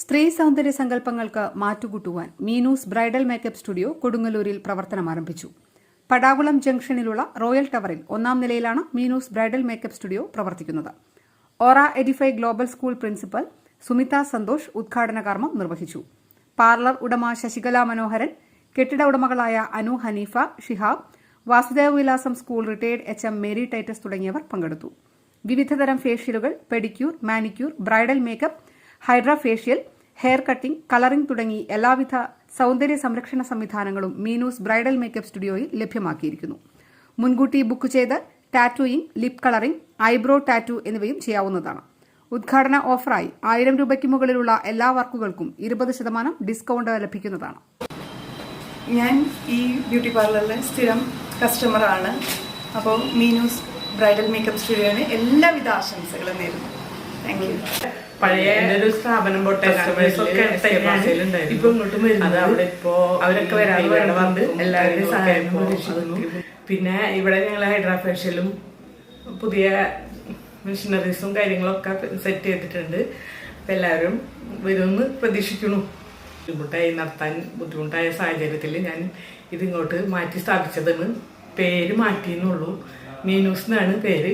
സ്ത്രീ സൗന്ദര്യ സങ്കല്പങ്ങൾക്ക് മാറ്റുകൂട്ടുവാൻ മീനൂസ് ബ്രൈഡൽ മേക്കപ്പ് സ്റ്റുഡിയോ കൊടുങ്ങല്ലൂരിൽ പ്രവർത്തനം ആരംഭിച്ചു. പടാകുളം ജംഗ്ഷനിലുള്ള റോയൽ ടവറിൽ ഒന്നാം നിലയിലാണ് മീനൂസ് ബ്രൈഡൽ മേക്കപ്പ് സ്റ്റുഡിയോ പ്രവർത്തിക്കുന്നത്. Aura edify global school principal Sumitha Santhosh ഉദ്ഘാടന കർമ്മം നിർവഹിച്ചു. പാർലർ ഉടമ ശശികല മനോഹരൻ കെട്ടിട ഉടമകളായ Anu Hanifa Shihab Vasudeva Vilasam school retired H M Mary Titus തുടങ്ങിയവർ പങ്കെടുത്തു. വിവിധതരം ഫേഷ്യലുകൾ pedicure manicure bridal makeup hydra facial hair cutting colouring തുടങ്ങി എല്ലാവിധ സൗന്ദര്യ സംരക്ഷണ സംവിധാനങ്ങളും മീനൂസ് ബ്രൈഡൽ മേക്കപ്പ് സ്റ്റുഡിയോയിൽ ലഭ്യമാക്കിയിരിക്കുന്നു. മുൻകൂട്ടി ബുക്ക് ചെയ്ത് tattooing lip colouring eyebrow tattoo എന്നിവയും ചെയ്യാവുന്നതാണ്. ഉദ്ഘാടന ഓഫറായി ആയിരം രൂപയ്ക്ക് മുകളിലുള്ള എല്ലാ വർക്കുകൾക്കും ഇരുപത് ശതമാനം ഡിസ്കൗണ്ട് ലഭിക്കുന്നതാണ്. ഞാൻ ഈ ബ്യൂട്ടി പാർലറിലെ സ്ഥിരം കസ്റ്റമറാണ് അപ്പോൾ മീനൂസ് ബ്രൈഡൽ മേക്കപ്പ് സ്റ്റുഡിയോന് എല്ലാവിധ ആശംസകളും നേരുന്നു. താങ്ക് യു പഴയ ഒരു സ്ഥാപനം പോട്ടെ. ഇപ്പൊ ഇങ്ങോട്ടും അത് അവിടെ ഇപ്പോ അവരൊക്കെ വരാൻ വന്ന് എല്ലാവരുടെയും സഹായം പ്രതീക്ഷിക്കുന്നു. പിന്നെ ഇവിടെ ഞങ്ങൾ ഹൈഡ്രാഫേഷ്യലും പുതിയ മെഷീനറീസും കാര്യങ്ങളൊക്കെ സെറ്റ് ചെയ്തിട്ടുണ്ട്. അപ്പൊ എല്ലാവരും വരുമെന്ന് പ്രതീക്ഷിക്കുന്നു. ബുദ്ധിമുട്ടായി നടത്താൻ ബുദ്ധിമുട്ടായ സാഹചര്യത്തിൽ ഞാൻ ഇതിങ്ങോട്ട് മാറ്റി സ്ഥാപിച്ചതാണ് പേര് മാറ്റിയെന്നുള്ളൂ. മീനൂസ് എന്നാണ് പേര്.